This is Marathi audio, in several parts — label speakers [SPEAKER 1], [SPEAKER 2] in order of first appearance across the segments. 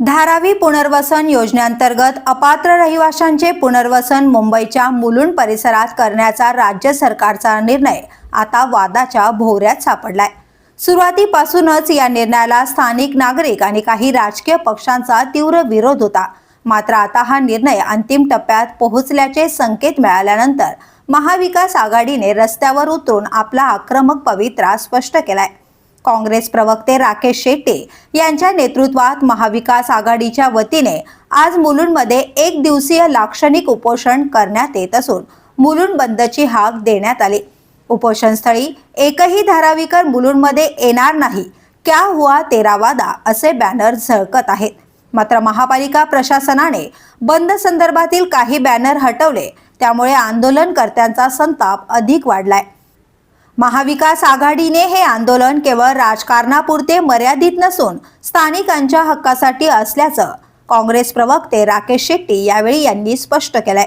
[SPEAKER 1] धारावी पुनर्वसन योजनेअंतर्गत अपात्र रहिवाशांचे पुनर्वसन मुंबईच्या मुलुंड परिसरात करण्याचा राज्य सरकारचा निर्णय आता वादाच्या भोवऱ्यात सापडलाय. सुरुवातीपासूनच या निर्णयाला स्थानिक नागरिक आणि काही राजकीय पक्षांचा तीव्र विरोध होता. मात्र आता हा निर्णय अंतिम टप्प्यात पोहोचल्याचे संकेत मिळाल्यानंतर महाविकास आघाडीने रस्त्यावर उतरून आपला आक्रमक पवित्रा स्पष्ट केलाय. काँग्रेस प्रवक्ते राकेश शेट्टे यांच्या नेतृत्वात महाविकास आघाडीच्या वतीने आज मुलुंडमध्ये एक दिवसीय लाक्षणिक उपोषण करण्यात येत असून मुलुंड बंदची हाक देण्यात आली. उपोषणस्थळी एकही धारावीकर मुलुंडमध्ये येणार नाही. क्या हुआ तेरा वादा असे बॅनर झळकत आहेत. मात्र महापालिका प्रशासनाने बंद संदर्भातील काही बॅनर हटवले. त्यामुळे आंदोलनकर्त्यांचा संताप अधिक वाढलाय. महाविकास आघाडीने हे आंदोलन केवळ राजकारणापुरते मर्यादित नसून स्थानिकांच्या हक्कासाठी असल्याचं काँग्रेस प्रवक्ते राकेश शेट्टी यावेळी यांनी स्पष्ट केलंय.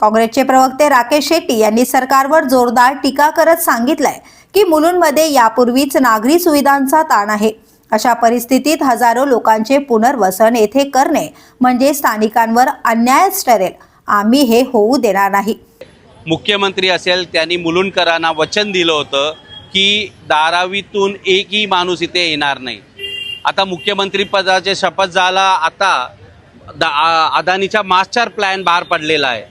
[SPEAKER 1] काँग्रेसचे प्रवक्ते राकेश शेट्टी यांनी सरकारवर जोरदार टीका करत सांगितलंय की मुलुंडमध्ये यापूर्वीच नागरी सुविधांचा ताण आहे. अशा परिस्थितीत हजारो लोकांचे पुनर्वसन येथे करणे म्हणजे स्थानिकांवर अन्यायच ठरेल. आम्ही हे होऊ देणार नाही.
[SPEAKER 2] मुख्यमंत्री असेल त्यांनी मुलुंडकरांना वचन दिलं होतं की धारावीतून एकही माणूस इथे येणार नाही. आता मुख्यमंत्रीपदाचे शपथ झाला आता दा अदानीचा मास्टर प्लॅन बाहेर पडलेला आहे.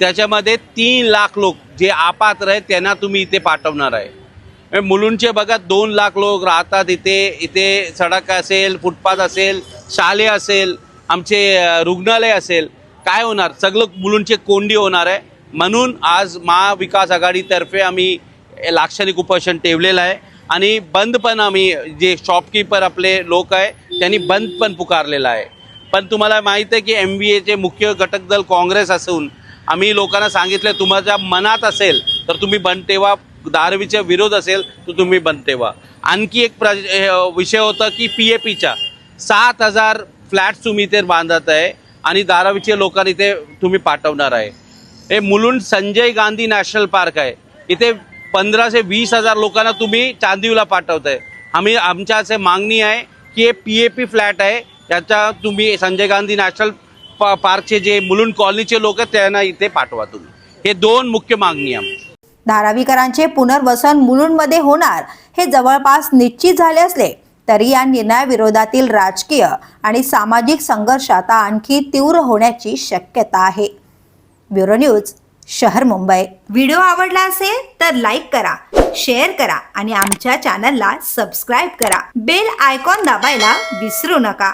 [SPEAKER 2] त्याच्यामध्ये तीन लाख लोक जे आपात्र आहेत त्यांना तुम्ही इथे पाठवणार आहे. म्हणजे मुलुंडचे बघा दोन लाख लोक राहतात इथे इथे सडक असेल फुटपाथ असेल शाले असेल आमचे रुग्णालय असेल. काय होणार? सगळं मुलुंडचे कोंडी होणार आहे. म्हणून आज महाविकास आघाडीतर्फे आम्ही लाक्षणिक उपोषण ठेवलेलं आहे. आणि बंद पण आम्ही जे शॉपकीपर आपले लोक आहे त्यांनी बंद पण पुकारलेला आहे. पण तुम्हाला माहीत आहे की एम बी एचे मुख्य घटक दल काँग्रेस असून आम्ही लोकांना सांगितलं तुमच्या मनात असेल तर तुम्ही बंद ठेवा. दारवीचा विरोध असेल तर तुम्ही बंद ठेवा. आणखी एक प्र विषय होता की पी ए पीचा सात हजार फ्लॅट्स तुम्ही इथे बांधत आहे आणि दारावीचे लोकांना इथे तुम्ही पाठवणार आहे. हे मुलुंड संजय गांधी नॅशनल पार्क आहे. इथे पंधरा ते वीस हजार लोकांना तुम्ही चांदिवला पाठवताय. आम्ही आमच्या असे मागणी आहे की हे पी ए पी फ्लॅट आहे. त्याच्या तुम्ही संजय गांधी नॅशनल पा पार्कचे जे मुलुंड कॉलनीचे लोक आहेत त्यांना इथे पाठवा तुम्ही. हे दोन मुख्य मागणी आहे
[SPEAKER 1] धारावीकरांचे पुनर्वसन मुलुंडमध्ये होणार हे जवळपास निश्चित झाले असले तरी या निर्णयाविरोधातील राजकीय आणि सामाजिक संघर्ष आता आणखी तीव्र होण्याची शक्यता आहे. ब्युरो न्यूज शहर मुंबई. व्हिडिओ आवडला असेल तर लाईक करा शेअर करा आणि आमच्या चॅनलला सबस्क्राईब करा. बेल आयकॉन दाबायला विसरू नका.